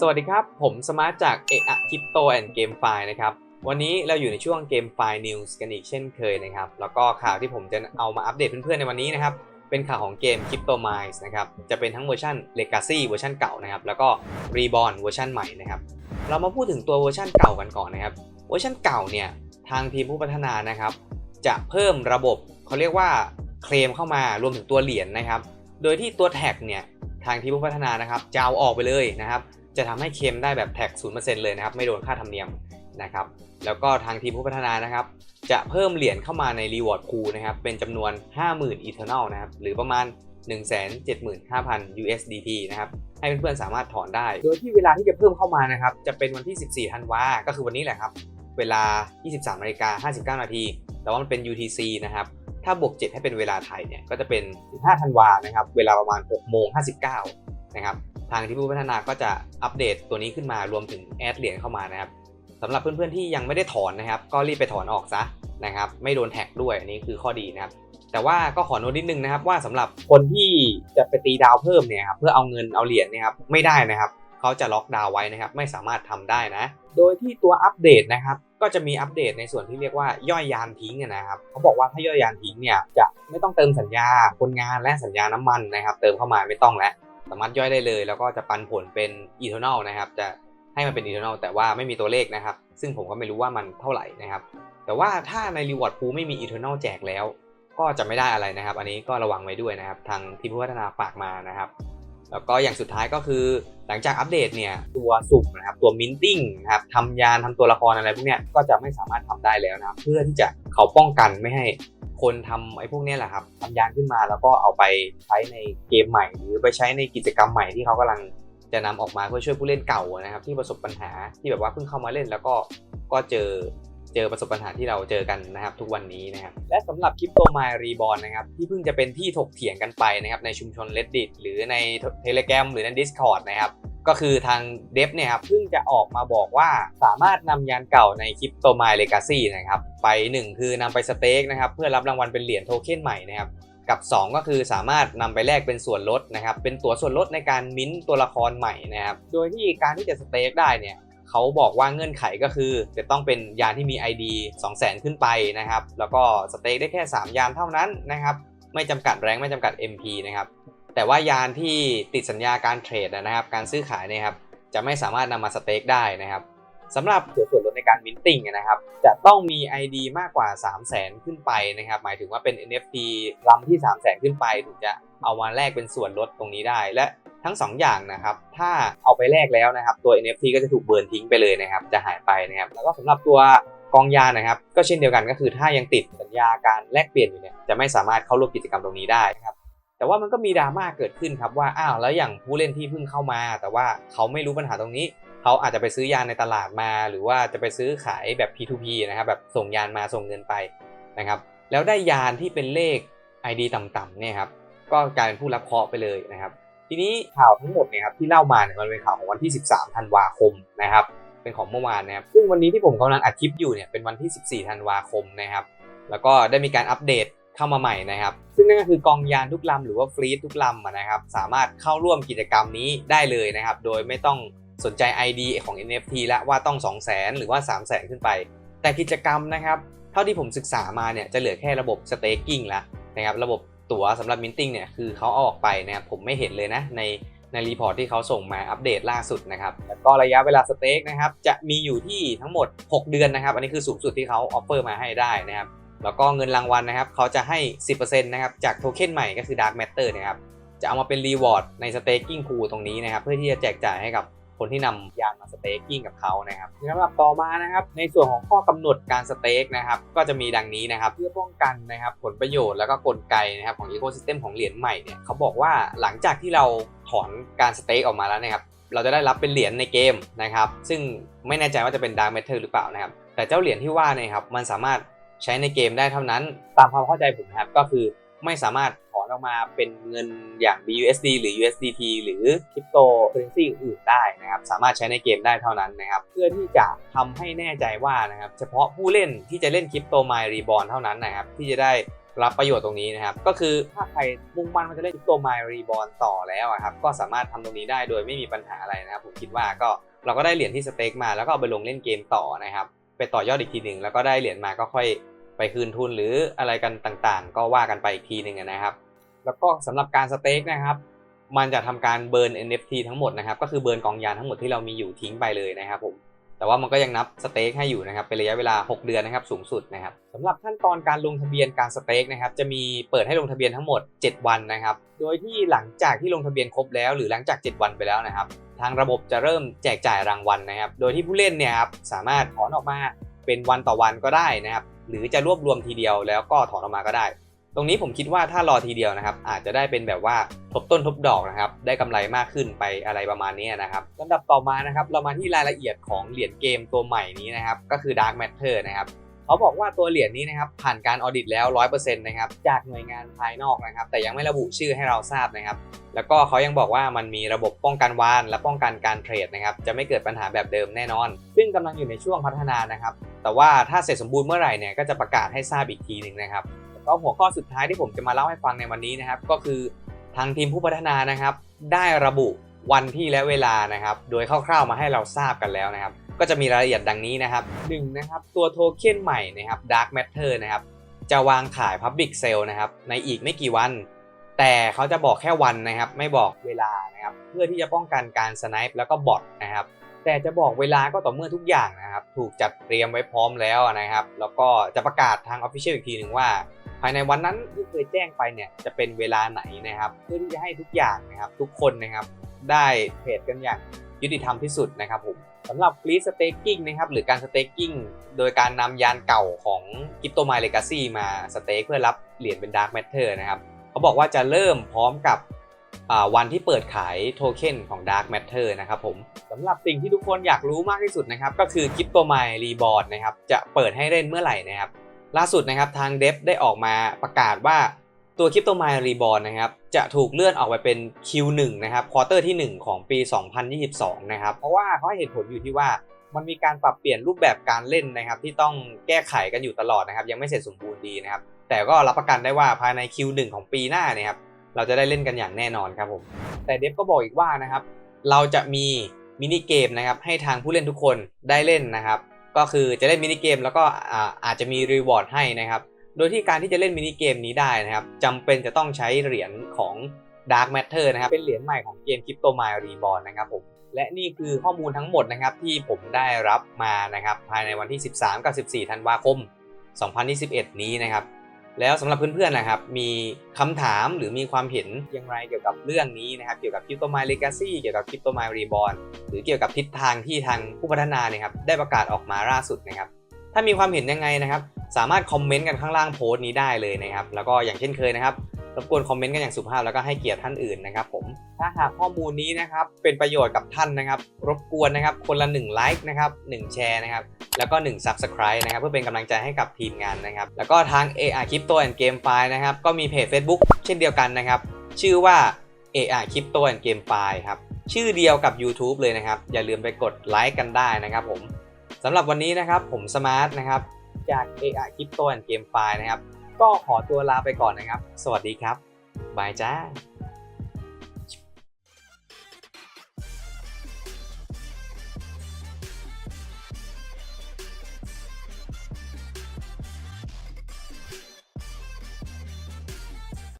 สวัสดีครับ ผมสมาร์ทจากเอะคริปโตแอนด์เกมไฟนะครับ วันนี้เราอยู่ในช่วงเกมไฟนิวส์กันอีกเช่นเคยนะครับ แล้วก็ข่าวที่ผมจะเอามาอัปเดตเพื่อนๆในวันนี้นะครับ เป็นข่าวของเกม Crypto Mines นะครับ จะเป็นทั้งเวอร์ชัน Legacy เวอร์ชันเก่านะครับ แล้วก็ Reborn เวอร์ชันใหม่นะครับ เรามาพูดถึงตัวเวอร์ชันเก่ากันก่อนนะครับ เวอร์ชันเก่าเนี่ย ทางทีมผู้พัฒนานะครับ จะเพิ่มระบบเขาเรียกว่าเคลมเข้ามารวมถึงตัวเหรียญนะครับ โดยที่ตัวแท็กเนี่ย ทางทีมผู้พัฒนานะครับจะเอาออกไปเลยนะครับ จะทำให้เคลมได้แบบแท็ก 0%เลยนะครับ ไม่โดนค่าธรรมเนียมนะครับ แล้วก็ทางทีมผู้พัฒนานะครับ จะเพิ่มเหรียญเข้ามาใน Reward Pool นะครับ เป็นจำนวน 50,000 Eternal นะครับ หรือประมาณ 175,000 USDT นะครับ ให้เพื่อนๆสามารถถอนได้ โดยที่เวลาที่จะเพิ่มเข้ามานะครับ จะเป็นวันที่ 14 ธันวา ก็คือวันนี้แหละครับ เวลา 23นาฬิกา59 นาที แต่ว่ามันเป็น UTC นะครับถ้าบวก 7 ให้เป็นเวลาไทยเนี่ยก็จะเป็น 15 ธันวานะครับ เวลาประมาณ 6 โมง 59 นะครับ ทางที่ผู้พัฒนาก็จะอัปเดตตัวนี้ขึ้นมารวมถึงแอดเหรียญเข้ามานะครับสำหรับเพื่อนๆที่ยังไม่ได้ถอนนะครับ ก็รีบไปถอนออกซะนะครับ ไม่โดนแท็กด้วยอันนี้คือข้อดีนะครับ แต่ว่าก็ขอโน้ตนิดนึงนะครับ ว่าสำหรับคนที่จะไปตีดาวเพิ่มเนี่ยครับเพื่อเอาเงินเอาเหรียญเนี่ยครับไม่ได้นะครับเขาจะล็อกดาวไว้นะครับ ไม่สามารถทำได้นะ โดยที่ตัวอัปเดตนะครับ ก็จะมีอัปเดตในส่วนที่เรียกว่าย่อยยานทิ้งนะครับเขาบอกว่าถ้าย่อยยานทิ้งเนี่ยจะไม่ต้องเติมสัญญาคนงานและสัญญาน้ำมันนะครับ เติมเข้ามาไม่ต้องแล้ว สามารถย่อยได้เลย แล้วก็จะปันผลเป็น eternal นะครับ จะให้มันเป็น eternal แต่ว่าไม่มีตัวเลขนะครับ ซึ่งผมก็ไม่รู้ว่ามันเท่าไหร่นะครับ แต่ว่าถ้าใน reward pool ไม่มี eternal แจกแล้ว ก็จะไม่ได้อะไรนะครับ อันนี้ก็ระวังไว้ด้วยนะครับ ทางทีมพัฒนาฝากมานะครับ แล้วก็อย่างสุดท้ายก็คือหลังจากอัปเดตเนี่ยตัวสุ่มนะครับตัว minting นะครับทำยานทำตัวละครอะไรพวกเนี้ยก็จะไม่สามารถทำได้แล้วนะครับเพื่อที่จะเขาป้องกันไม่ให้ คนทำไอ้พวกนี้แหละครับทำยานขึ้นมาแล้วก็เอาไปใช้ในเกมใหม่ หรือไปใช้ในกิจกรรมใหม่ที่เขากำลังจะนำออกมาเพื่อช่วยผู้เล่นเก่านะครับ ที่ประสบปัญหาที่แบบว่าเพิ่งเข้ามาเล่นแล้วก็ก็เจอเจอประสบปัญหาที่เราเจอกันนะครับ ทุกวันนี้นะครับและสำหรับคริปโตมายรีบอลนะครับที่เพิ่งจะเป็นที่ถกเถียงกันไปนะครับในชุมชน reddit หรือใน Telegram หรือใน Discord นะครับ ก็คือทางเดฟเนี่ยครับเพิ่งจะออกมาบอกว่าสามารถนำยานเก่าในคริปโตมายเลกาซีนะครับ ไป 1 คือนำไปสเต็กนะครับ เพื่อรับรางวัลเป็นเหรียญโทเค็นใหม่นะครับ กับ 2 ก็คือสามารถนำไปแลกเป็นส่วนลดนะครับ เป็นตั๋วส่วนลดในการมิ้นท์ตัวละครใหม่นะครับ โดยที่การที่จะสเต็กได้เนี่ยเขาบอกว่าเงื่อนไขก็คือ จะต้องเป็นยานที่มี ID 200,000 ขึ้นไปนะครับ แล้วก็สเต็กได้แค่ 3 ยานเท่านั้นนะครับ ไม่จำกัดแรงไม่จำกัด MP นะครับ แต่ว่ายานที่ติดสัญญาการเทรดนะครับ การซื้อขายเนี่ยครับ จะไม่สามารถนำมาสเต็กได้นะครับสำหรับส่วนลดในการมินติ้งนะครับ จะต้องมี ID มากกว่า 3 0 0 0 0 0ขึ้นไปนะครับ หมายถึงว่าเป็น NFT ลำที่ 3 0 0 0 0 0ขึ้นไป ถึงจะเอามาแลกเป็นส่วนลดตรงนี้ได้ และทั้ง 2 อย่างนะครับ ถ้าเอาไปแลกแล้วนะครับ ตัว NFT ก็จะถูกเบิร์นทิ้งไปเลยนะครับ จะหายไปนะครับ แล้วก็สำหรับตัวกองยานะครับ ก็เช่นเดียวกันก็คือถ้ายังติดสัญญาการแลกเปลี่ยนอยู่เนี่ย จะไม่สามารถเข้าร่วมกิจกรรมตรงนี้ได้นะครับ แต่ว่ามันก็มีดราม่าเกิดขึ้นครับว่าอ้าวแล้วอย่างผู้เล่นที่เพิ่งเข้ามา แต่ว่าเขาไม่รู้ปัญหาตรงนี้เขาอาจจะไปซื้อยานในตลาดมา หรือว่าจะไปซื้อขายแบบ P2P นะครับแบบส่งยานมาส่งเงินไปนะครับแล้วได้ยานที่เป็นเลข ID ต่ำๆเนี่ยครับก็กลายเป็นผู้รับเคราะห์ไปเลยนะครับ ทีนี้ข่าวทั้งหมดเนี่ยครับที่เล่ามาเนี่ยมันเป็นข่าวของวันที่ 13 ธันวาคมนะครับเป็นของเมื่อวานนะครับซึ่งวันนี้ที่ผมกำลังอัดคลิปอยู่เนี่ยเป็นวันที่ 14 ธันวาคมนะครับแล้วก็ได้มีการอัปเดต เข้ามาใหม่นะครับ ซึ่งนั่นก็คือกองยานทุกลำหรือว่าฟลีททุกลำนะครับ สามารถเข้าร่วมกิจกรรมนี้ได้เลยนะครับ โดยไม่ต้องสนใจ ID ของ NFT และว่าต้อง 2 0 0 0 0 0หรือว่า 3 0 0 0 0 0ขึ้นไป แต่กิจกรรมนะครับ เท่าที่ผมศึกษามาเนี่ยจะเหลือแค่ระบบ staking แล้วนะครับระบบตั๋วสำหรับ minting เนี่ยคือเขาเอาออกไปนะครับผมไม่เห็นเลยนะในในรีพอร์ตที่เขาส่งมาอัปเดตล่าสุดนะครับแล้วก็ระยะเวลาสเต็กนะครับจะมีอยู่ที่ทั้งหมด 6 เดือนนะครับ อันนี้คือสูงสุดที่เขาออฟเฟอร์มาให้ได้นะครับ แล้วก็เงินรางวัลนะครับ เขาจะให้ 10%นะครับ จากโทเค็นใหม่ก็คือ Dark Matter นะครับ จะเอามาเป็นรีวอร์ดในสเต็กกิ้งคูตรงนี้นะครับ เพื่อที่จะแจกจ่ายให้กับคนที่นำยานมาสเต็กกิ้งกับเขานะครับสำหรับต่อมานะครับในส่วนของข้อกำหนดการสเต็กนะครับก็จะมีดังนี้นะครับเพื่อป้องกันนะครับผลประโยชน์แล้วก็กลไกนะครับของอีโคซิสเต็มของเหรียญใหม่เนี่ยเขาบอกว่าหลังจากที่เราถอนการสเต็กออกมาแล้วนะครับเราจะได้รับเป็นเหรียญในเกมนะครับซึ่งไม่แน่ใจว่าจะเป็น Dark Matter หรือเปล่านะครับแต่เจ้าเหรียญที่ว่าเนี่ยครับมันสามารถ ใช้ในเกมได้เท่านั้น ตามความเข้าใจผมนะครับก็คือไม่สามารถถอนออกมาเป็นเงินอย่าง BUSD หรือ USDT หรือคริปโตเคอเรนซีอื่นได้นะครับ สามารถใช้ในเกมได้เท่านั้นนะครับ เพื่อที่จะทำให้แน่ใจว่านะครับ เฉพาะผู้เล่นที่จะเล่นคริปโตไมล์รีบอลเท่านั้นนะครับ ที่จะได้รับประโยชน์ตรงนี้นะครับ ก็คือถ้าใครมุ่งมั่นว่าจะเล่นตัว My Reborn ต่อแล้วอะครับ ก็สามารถทำตรงนี้ได้โดยไม่มีปัญหาอะไรนะครับ ผมคิดว่าก็เราก็ได้เหรียญที่สเต็กมาแล้วก็เอาไปลงเล่นเกมต่อนะครับ ไปต่อยอดอีกทีหนึ่งแล้วก็ได้เหรียญมาก็ค่อย ไปคืนทุนหรืออะไรกันต่างๆ ก็ว่ากันไปอีกทีหนึ่งนะครับ แล้วก็สำหรับการสเต็กนะครับ มันจะทำการเบิร์น NFT ทั้งหมดนะครับ ก็คือเบิร์นกองยานทั้งหมดที่เรามีอยู่ทิ้งไปเลยนะครับผมแต่ว่ามันก็ยังนับสเต็กให้อยู่นะครับเป็นระยะเวลา 6 เดือนนะครับสูงสุดนะครับสำหรับขั้นตอนการลงทะเบียนการสเต็กนะครับจะมีเปิดให้ลงทะเบียนทั้งหมด 7 วันนะครับ โดยที่หลังจากที่ลงทะเบียนครบแล้ว หรือหลังจาก 7 วันไปแล้วนะครับ ทางระบบจะเริ่มแจกจ่ายรางวัลนะครับ โดยที่ผู้เล่นเนี่ยครับสามารถถอนออกมาเป็นวันต่อวันก็ได้นะครับ หรือจะรวบรวมทีเดียวแล้วก็ถอนออกมาก็ได้ ตรงนี้ผมคิดว่าถ้ารอทีเดียวนะครับ อาจจะได้เป็นแบบว่าทบต้นทบดอกนะครับ ได้กำไรมากขึ้นไปอะไรประมาณนี้นะครับลำดับต่อมานะครับเรามาที่รายละเอียดของเหรียญเกมตัวใหม่นี้นะครับ ก็คือ Dark Matter นะครับเขาบอกว่าตัวเหรียญนี้นะครับผ่านการออดิตแล้ว 100%นะครับจากหน่วยงานภายนอกนะครับ แต่ยังไม่ระบุชื่อให้เราทราบนะครับ แล้วก็เขายังบอกว่ามันมีระบบป้องกันวาน และป้องกันการเทรดนะครับ จะไม่เกิดปัญหาแบบเดิมแน่นอน ซึ่งกำลังอยู่ในช่วงพัฒนานะครับ แต่ว่าถ้าเสร็จสมบูรณ์เมื่อไหร่เนี่ยก็จะประกาศให้ทราบอีกทีหนึ่งนะครับแล้วก็หัวข้อสุดท้ายที่ผมจะมาเล่าให้ฟังในวันนี้นะครับ ก็คือทางทีมผู้พัฒนานะครับ ได้ระบุวันที่และเวลานะครับ โดยคร่าวๆมาให้เราทราบกันแล้วนะครับ ก็จะมีรายละเอียดดังนี้นะครับหนึ่งนะครับตัวโทเค็นใหม่นะครับ Dark Matter นะครับจะวางขาย Public Sale นะครับในอีกไม่กี่วัน แต่เขาจะบอกแค่วันนะครับ ไม่บอกเวลานะครับ เพื่อที่จะป้องกันการสไนป์แล้วก็บอทนะครับ แต่จะบอกเวลาก็ต่อเมื่อทุกอย่างนะครับ ถูกจัดเตรียมไว้พร้อมแล้วนะครับ แล้วก็จะประกาศทาง Official อีกทีหนึ่งว่า ภายในวันนั้นที่เคยแจ้งไปเนี่ยจะเป็นเวลาไหนนะครับ เพื่อที่จะให้ทุกอย่างนะครับ ทุกคนนะครับได้เทรดกันอย่างยุติธรรมที่สุดนะครับผมสำหรับฟรีสเต k กิ้งนะครับหรือการสเต k กิ้งโดยการนำยานเก่าของ c r y p t o m y Legacy มาสเต็กเพื่อรับเหรียญเป็น Dark Matter นะครับ เขาบอกว่าจะเริ่มพร้อมกับ วันที่เปิดขายโทเค็นของ Dark Matter นะครับผมสำหรับสิ่งที่ทุกคนอยากรู้มากที่สุดนะครับ ก็คือ c r y p t o m y Reborn นะครับจะเปิดให้เล่นเมื่อไหร่นะครับ ล่าสุดนะครับทางเดฟได้ออกมาประกาศว่าตัว c r y p t o m y Reborn นะครับจะถูกเลื่อนออกไปเป็น Q1 นะครับควอเตอร์ที่ 1 ของปี 2022 นะครับเพราะว่าเขาให้เหตุผลอยู่ที่ว่ามันมีการปรับเปลี่ยนรูปแบบการเล่นนะครับ ที่ต้องแก้ไขกันอยู่ตลอดนะครับ ยังไม่เสร็จสมบูรณ์ดีนะครับ แต่ก็รับประกันได้ว่าภายใน Q1 ของปีหน้าเนี่ยครับ เราจะได้เล่นกันอย่างแน่นอนครับผม แต่เดฟก็บอกอีกว่านะครับ เราจะมีมินิเกมนะครับให้ทางผู้เล่นทุกคนได้เล่นนะครับ ก็คือจะเล่นมินิเกมแล้วก็อาจจะมีรีวอร์ดให้นะครับ โดยที่การที่จะเล่นมินิเกมนี้ได้นะครับจำเป็นจะต้องใช้เหรียญของ Dark Matter นะครับ เป็นเหรียญใหม่ของเกม Crypto m y Reborn นะครับผม และนี่คือข้อมูลทั้งหมดนะครับที่ผมได้รับมานะครับภายในวันที่ 13 กับ 14 ธันวาคม 2021 นี้นะครับ แล้วสำหรับเพื่อนๆนะครับ มีคำถามหรือมีความเห็นอย่างไรเกี่ยวกับเรื่องนี้นะครับ เกี่ยวกับคริปโตไมล์เลกาซี่เกี่ยวกับคริปโตไมล์รีบอลหรือเกี่ยวกับทิศทางที่ทางผู้พัฒนาเนี่ยครับได้ประกาศออกมาล่าสุดนะครับ ถ้ามีความเห็นยังไงนะครับ สามารถคอมเมนต์กันข้างล่างโพสต์นี้ได้เลยนะครับ แล้วก็อย่างเช่นเคยนะครับ รบกวนคอมเมนต์กันอย่างสุภาพแล้วก็ให้เกียรติท่านอื่นนะครับผมถ้าหากข้อมูลนี้นะครับเป็นประโยชน์กับท่านนะครับ รบกวนนะครับคนละ1ไลค์นะครับ1แชร์นะครับแล้วก็1 Subscribe นะครับเพื่อเป็นกำลังใจให้กับทีมงานนะครับ แล้วก็ทาง AR Crypto and Game File นะครับก็มีเพจ Facebook เช่นเดียวกันนะครับ ชื่อว่า AR Crypto and Game File ครับชื่อเดียวกับ YouTube เลยนะครับ อย่าลืมไปกดไลค์กันได้นะครับผมสำหรับวันนี้นะครับผมสมาร์ทนะครับจาก AR Crypto and Game File นะครับ ก็ขอตัวลาไปก่อนนะครับ สวัสดีครับ บายจ้า